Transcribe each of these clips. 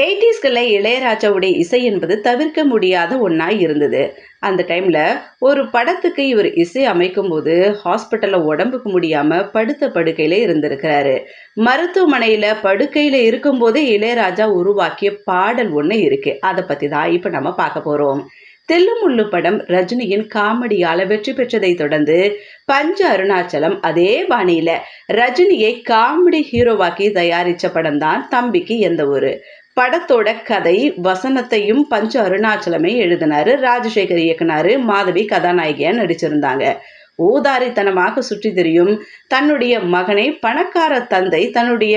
எயிட்டிஸ்களில் இளையராஜாவுடைய இசை என்பது தவிர்க்க முடியாத ஒன்றா இருந்தது. அந்த டைமில் ஒரு படத்துக்கு இவர் இசை அமைக்கும் போது ஹாஸ்பிட்டலில் உடம்புக்கு முடியாமல் படுத்த படுக்கையில் இருந்திருக்கிறாரு. மருத்துவமனையில் படுக்கையில் இருக்கும்போதே இளையராஜா உருவாக்கிய பாடல் ஒன்று இருக்குது அதை பற்றி தான் இப்போ நம்ம பார்க்க போகிறோம் தெல்லுமுள்ளு படம் ரஜினியின் காமெடியால வெற்றி பெற்றதை தொடர்ந்து பஞ்ச அருணாச்சலம் அதே பாணியில ரஜினியை காமெடி ஹீரோவாக்கி தயாரிச்ச படம் தான் தம்பிக்கு எந்த ஊரு. படத்தோட கதை வசனத்தையும் பஞ்ச அருணாச்சலமே எழுதினாரு. ராஜசேகர் இயக்குனாரு. மாதவி கதாநாயகியா நடிச்சிருந்தாங்க. ஊதாரித்தனமாக சுற்றி திரியும் தன்னுடைய மகனை பணக்கார தந்தை தன்னுடைய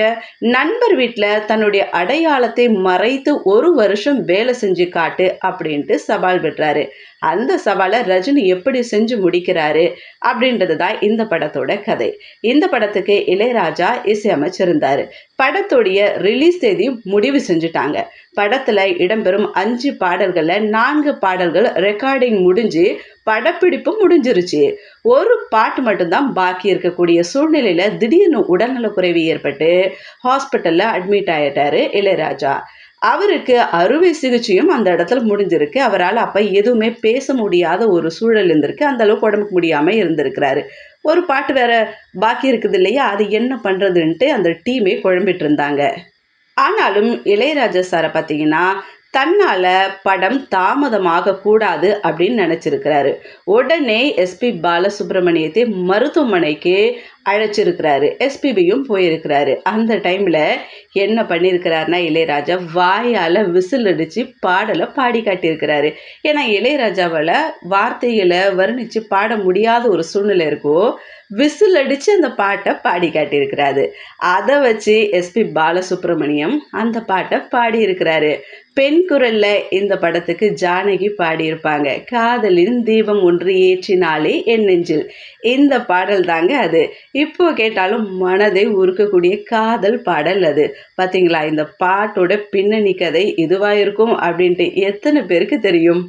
நண்பர் வீட்டில் தன்னுடைய அடையாளத்தை மறைத்து ஒரு வருஷம் வேலை செஞ்சு காட்டு அப்படின்ட்டு சவால் விடுறாரு அந்த சவாலை ரஜினி எப்படி செஞ்சு முடிக்கிறாரு அப்படின்றது தான் இந்த படத்தோட கதை. இந்த படத்துக்கு இளையராஜா இசையமைச்சிருந்தார். படத்துடைய ரிலீஸ் தேதி முடிவு செஞ்சுட்டாங்க. படத்தில் இடம்பெறும் அஞ்சு பாடல்களில் நான்கு பாடல்கள் ரெக்கார்டிங் முடிஞ்சு படப்பிடிப்பு முடிஞ்சிருச்சு. ஒரு பாட்டு மட்டும்தான் பாக்கி இருக்கக்கூடிய சூழ்நிலையில் திடீர்னு உடல்நலக்குறைவு ஏற்பட்டு ஹாஸ்பிட்டலில் அட்மிட் ஆகிட்டாரு இளையராஜா. அவருக்கு அறுவை சிகிச்சையும் அந்த இடத்துல முடிஞ்சிருக்கு. அவரால் அப்போ எதுவுமே பேச முடியாத ஒரு சூழல் இருந்திருக்கு. அந்த அளவுக்கு உடம்புக்கு முடியாமல் இருந்திருக்கிறாரு. ஒரு பாட்டு வேற பாக்கி இருக்குது இல்லையா? அது என்ன பண்ணுறதுன்ட்டு அந்த டீமே குழம்பிட்டு இருந்தாங்க. ஆனாலும் இளையராஜா சாரை பார்த்தீங்கன்னா தன்னால் படம் தாமதமாக கூடாது அப்படின்னு நினச்சிருக்கிறாரு. உடனே எஸ்பி பாலசுப்ரமணியத்தை மருத்துவமனைக்கு அழைச்சிருக்கிறாரு. எஸ்பிபியும் போயிருக்கிறாரு. அந்த டைமில் என்ன பண்ணியிருக்கிறாருனா இளையராஜா வாயால் விசில் அடித்து பாடலை பாடி காட்டியிருக்கிறாரு. ஏன்னா இளையராஜாவால் வார்த்தைகளை வர்ணித்து பாட முடியாத ஒரு சூழ்நிலை இருக்கோ விசில் அடித்து அந்த பாட்டை பாடி காட்டியிருக்கிறாரு. அதை வச்சு எஸ்பி பாலசுப்ரமணியம் அந்த பாட்டை பாடியிருக்கிறாரு. பெண் குரல்ல இந்த படத்துக்கு ஜானகி பாடியிருப்பாங்க. காதலின் தீபம் ஒன்று ஏற்றினாலே என் நெஞ்சில். இந்த பாடல் தாங்க அது. இப்போ கேட்டாலும் மனதை உருக்கக்கூடிய காதல் பாடல் அது. பார்த்தீங்களா இந்த பாட்டோட பின்னணி கதை இதுவாக இருக்கும் அப்படின்ட்டு எத்தனை பேருக்கு தெரியும்?